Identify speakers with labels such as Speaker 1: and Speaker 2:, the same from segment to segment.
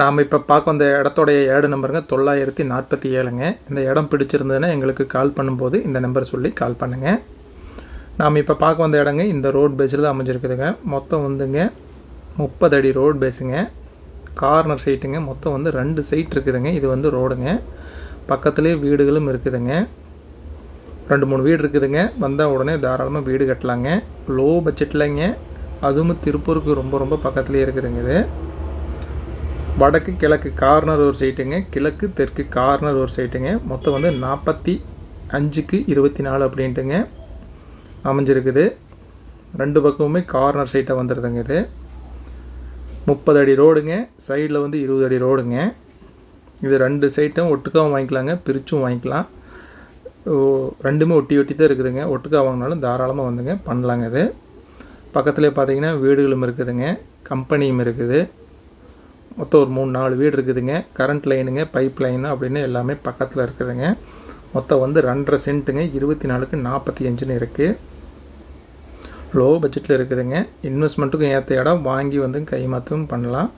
Speaker 1: நாம் இப்போ பார்க்க வந்த இடத்தோடைய ஏடு நம்பருங்க தொள்ளாயிரத்தி நாற்பத்தி ஏழுங்க. இந்த இடம் பிடிச்சிருந்ததுன்னா எங்களுக்கு கால் பண்ணும்போது இந்த நம்பர் சொல்லி கால் பண்ணுங்கள் நாம் இப்போ பார்க்க வந்த இடங்க இந்த ரோட் பேஸில் தான் அமைஞ்சிருக்குதுங்க. மொத்தம் வந்துங்க முப்பது அடி ரோட் பேஸுங்க கார்னர் சைட்டுங்க மொத்தம் வந்து ரெண்டு சைட் இருக்குதுங்க. இது வந்து ரோடுங்க பக்கத்துலேயே வீடுகளும் இருக்குதுங்க. ரெண்டு மூணு வீடு இருக்குதுங்க. வந்தால் உடனே தாராளமாக வீடு கட்டலாங்க. லோ பட்ஜெட்லங்க அதுவும் திருப்பூருக்கு ரொம்ப ரொம்ப பக்கத்துலேயே இருக்குதுங்க இது. வடக்கு கிழக்கு கார்னர் ஒரு சைட்டுங்க கிழக்கு தெற்கு கார்னர் ஒரு சைட்டுங்க மொத்தம் வந்து நாற்பத்தி அஞ்சுக்கு இருபத்தி நாலு அப்படின்ட்டுங்க அமைஞ்சிருக்குது. ரெண்டு பக்கமுமே கார்னர் சைட்டாக வந்துடுதுங்க இது. முப்பது அடி ரோடுங்க சைடில் வந்து இருபது அடி ரோடுங்க இது ரெண்டு சைட்டும் ஒட்டுக்காவும் வாங்கிக்கலாங்க. பிரிச்சும் வாங்கிக்கலாம். ஓ, ரெண்டுமே ஒட்டி ஒட்டி தான் இருக்குதுங்க. ஒட்டுக்கா வாங்கினாலும் தாராளமாக வந்துங்க பண்ணலாங்க இது. பக்கத்துலேயே பார்த்தீங்கன்னா வீடுகளும் இருக்குதுங்க. கம்பெனியும் இருக்குது. மொத்தம் ஒரு மூணு நாலு வீடு இருக்குதுங்க. கரண்ட் லைனுங்க பைப் லைனு அப்படின்னு எல்லாமே பக்கத்தில் இருக்குதுங்க. மொத்தம் வந்து ரெண்டரை சென்ட்டுங்க இருபத்தி நாலுக்கு நாற்பத்தி அஞ்சுன்னு இருக்குது லோ பட்ஜெட்டில் இருக்குதுங்க. இன்வெஸ்ட்மெண்ட்டுக்கும் ஏற்ற இடம் வாங்கி வந்து கைமாற்றவும் பண்ணலாம்.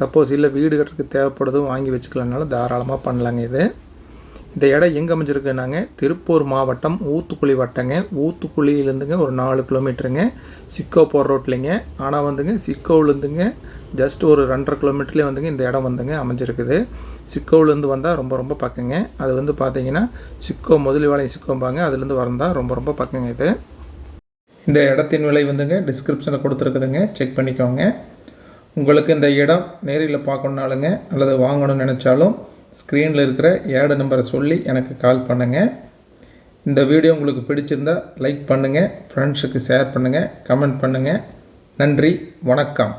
Speaker 1: சப்போஸ் இல்லை வீடு கட்டுறதுக்கு தேவைப்படுதும் வாங்கி வச்சுக்கலனாலும் தாராளமாக பண்ணலாங்க இது. இந்த இடம் எங்கே அமைஞ்சிருக்குனாங்க திருப்பூர் மாவட்டம் ஊத்துக்குழி வட்டங்க. ஊத்துக்குழியிலேருந்துங்க ஒரு நாலு கிலோமீட்டருங்க சிக்கோ போகிற ரோட்லைங்க ஆனால் வந்துங்க சிக்கோவிலேருந்துங்க ஜஸ்ட் ஒரு ரெண்டரை கிலோமீட்டர்லேயே வந்துங்க இந்த இடம் வந்துங்க அமைஞ்சிருக்குது. சிக்கோவிலேருந்து வந்தால் ரொம்ப ரொம்ப பக்கங்க. அது வந்து பார்த்தீங்கன்னா சிக்கோ முதலிவாளையம் சிக்கோம்பாங்க. அதுலேருந்து வந்தால் ரொம்ப ரொம்ப பக்கங்க இது. இந்த இடத்தின் விலை வந்துங்க டிஸ்கிரிப்ஷனில் கொடுத்துருக்குதுங்க. செக் பண்ணிக்கோங்க. உங்களுக்கு இந்த இடம் நேரில் பார்க்கணுனாலுங்க அல்லது வாங்கணும்னு நினச்சாலும் ஸ்க்ரீனில் இருக்கிற ஏடு நம்பரை சொல்லி எனக்கு கால் பண்ணுங்கள் இந்த வீடியோ உங்களுக்கு பிடிச்சிருந்தா லைக் பண்ணுங்கள் ஃப்ரெண்ட்ஸுக்கு ஷேர் பண்ணுங்கள் கமெண்ட் பண்ணுங்கள் நன்றி வணக்கம்.